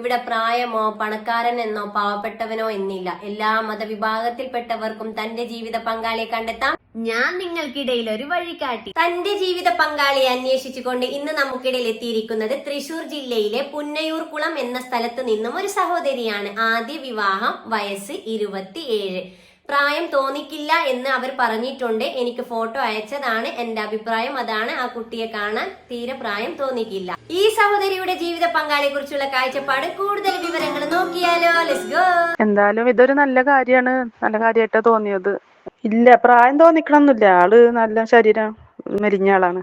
ഇവിടെ പ്രായമോ പണക്കാരൻ എന്നോ പാവപ്പെട്ടവനോ എന്നില്ല. എല്ലാ മതവിഭാഗത്തിൽപ്പെട്ടവർക്കും തന്റെ ജീവിത പങ്കാളിയെ കണ്ടെത്താം. ഞാൻ നിങ്ങൾക്കിടയിൽ ഒരു വഴികാട്ടി തന്റെ ജീവിത പങ്കാളിയെ അന്വേഷിച്ചുകൊണ്ട് ഇന്ന് നമുക്കിടയിൽ എത്തിയിരിക്കുന്നത് തൃശൂർ ജില്ലയിലെ പുന്നയൂർകുളം എന്ന സ്ഥലത്ത് നിന്നും ഒരു സഹോദരിയാണ്. ആദ്യ വിവാഹം വയസ്സ് ഇരുപത്തിയേഴ്. പ്രായം തോന്നിക്കില്ല എന്ന് അവർ പറഞ്ഞിട്ടുണ്ട്. എനിക്ക് ഫോട്ടോ അയച്ചതാണ് എന്റെ അഭിപ്രായം. അതാണ് ആ കുട്ടിയെ കാണാൻ തീരെ പ്രായം തോന്നിക്കില്ല. ഈ സഹോദരിയുടെ ജീവിത പങ്കാളിയെ കുറിച്ചുള്ള കാഴ്ചപ്പാട്. കൂടുതൽ വിവരങ്ങൾ നോക്കിയാലോ. ലെറ്റ്സ് ഗോ എന്തായാലും ഇതൊരു നല്ല കാര്യമാണ്. നല്ല കാര്യമായിട്ടാ തോന്നിയത്. ഇല്ല പ്രായം തോന്നിക്കണമെന്നില്ല ആൾ നല്ല ശരീരം മെലിഞ്ഞ ആളാണ്.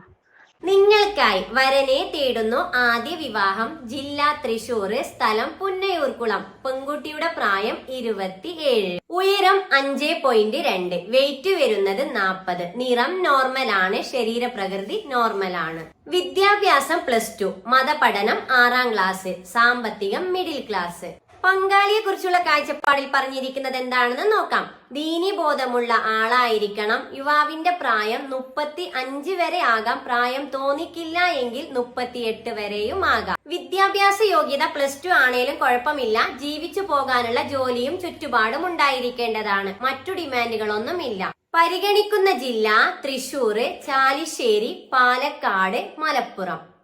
നിങ്ങൾക്കായി വരനെ തേടുന്നു ആദ്യ വിവാഹം. ജില്ല തൃശൂർ സ്ഥലം പുന്നയൂർക്കുളം. പെൺകുട്ടിയുടെ പ്രായം ഇരുപത്തിയേഴ്. ഉയരം അഞ്ച് പോയിന്റ് രണ്ട്. വെയിറ്റ് വരുന്നത് നാൽപ്പത് നിറം നോർമൽ ആണ് ശരീരപ്രകൃതി നോർമൽ ആണ് വിദ്യാഭ്യാസം പ്ലസ് ടു. മതപഠനം ആറാം ക്ലാസ് സാമ്പത്തികം മിഡിൽ ക്ലാസ് പങ്കാളിയെ കുറിച്ചുള്ള കാഴ്ചപ്പാടിൽ പറഞ്ഞിരിക്കുന്നത് എന്താണെന്ന് നോക്കാം. ദീനി ബോധമുള്ള ആളായിരിക്കണം. യുവാവിന്റെ പ്രായം മുപ്പത്തി അഞ്ച് വരെ ആകാം. പ്രായം തോന്നിക്കില്ല എങ്കിൽ മുപ്പത്തിയെട്ട് വരെയും ആകാം. വിദ്യാഭ്യാസ യോഗ്യത പ്ലസ് ടു ആണേലും കുഴപ്പമില്ല. ജീവിച്ചു പോകാനുള്ള ജോലിയും ചുറ്റുപാടും ഉണ്ടായിരിക്കേണ്ടതാണ്. മറ്റു ഡിമാൻഡുകളൊന്നുമില്ല. പരിഗണിക്കുന്ന ജില്ല തൃശൂർ ചാലിശ്ശേരി പാലക്കാട് മലപ്പുറം.